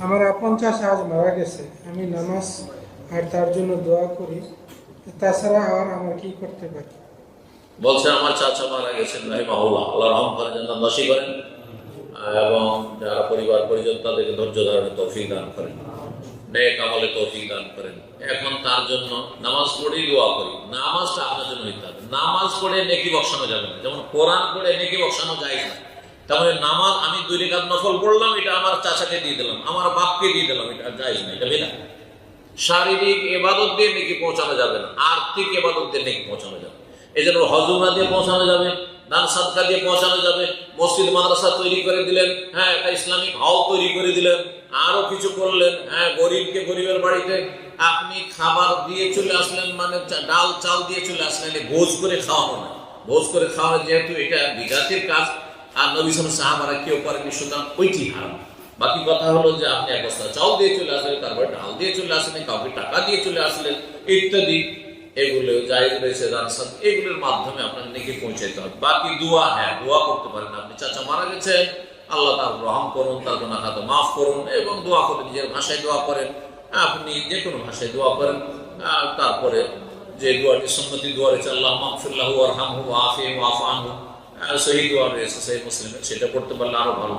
আমার আপন চাষা আজ মারা গেছে। আমি নামাজ আর তার জন্য দোয়া করি। তাছাড়া আর আমার কি করতে পারি? বলছে, আমার চাচা মারা গেছেন আল্লাহ রহম করেন এবং যারা পরিবার পরিজন, তাদেরকে ধৈর্য ধারণের তৌফিক দান করেন। নেক আমলে তৌফিক দান করেন। এখন তার জন্য নামাজ পড়েই দোয়া করি। নামাজটা আপনার জন্য নামাজ পড়ে নেকি বসানো যাবে না। যেমন কোরআন পড়ে নেকি বসানো যায় না। তাহলে নামাজ আমি দুই রেখাত নফল পড়লাম এটা আমার চাচাকে দিয়ে দিলাম, আমার বাপকে দিয়ে দিলাম, এটা যায় না, এটা বেদা শারীরিক এবাদত দিয়ে নেকি পৌঁছানো যাবে না, আর্থিক এবাদত দিয়ে নেকি পৌঁছানো যাবে এই জন্য হজুমা দিয়ে পৌঁছানো যাবে, দান সাদকা দিয়ে পৌঁছানো যাবে, মসজিদ, মাদ্রাসা তৈরি করে দিলেন হ্যাঁ একটা ইসলামিক হল তৈরি করে দিলেন, আরও কিছু করলেন হ্যাঁ গরিবকে গরিবের বাড়িতে আপনি খাবার দিয়ে চলে আসলেন মানে ডাল, চাল দিয়ে চলে আসলেন ভোজ করে খাওয়ানো না। ভোজ করে খাওয়ানো যেহেতু এটা বিঘাতের কাজ আর নবী সাহাবারা কেউ করেনি সুতরাং ওইটি হারাম। বাকি কথা হলো যে আপনি এক বস্তা চাল দিয়ে চলে আসলেন, তারপরে ডাল দিয়ে চলে আসলেন, কাউকে টাকা দিয়ে চলে আসলেন, ইত্যাদি। এগুলো জায়েজ রয়েছে রানসাদ এগুলোর মাধ্যমে আপনার নেকি পৌঁছাইতে হবে। বাকি দোয়া হ্যাঁ দোয়া করতে পারেন। আপনি চাচা মারা গেছেন, আল্লাহ তার রহম করুন, তার গুণা খাতা মাফ করুন এবং দোয়া করে নিজের ভাষায় দোয়া করেন। আপনি যে কোনো ভাষায় দোয়া করেন। তারপরে যে দোয়াটি সম্মতি দোয়া রয়েছে, আল্লাহ মাহফুল্লাহ আরহামহু আফি ওয়াফ আনহু। সেই দোয়া রয়েছে সেই মুসলিমের। সেটা করতে পারলে আরও ভালো।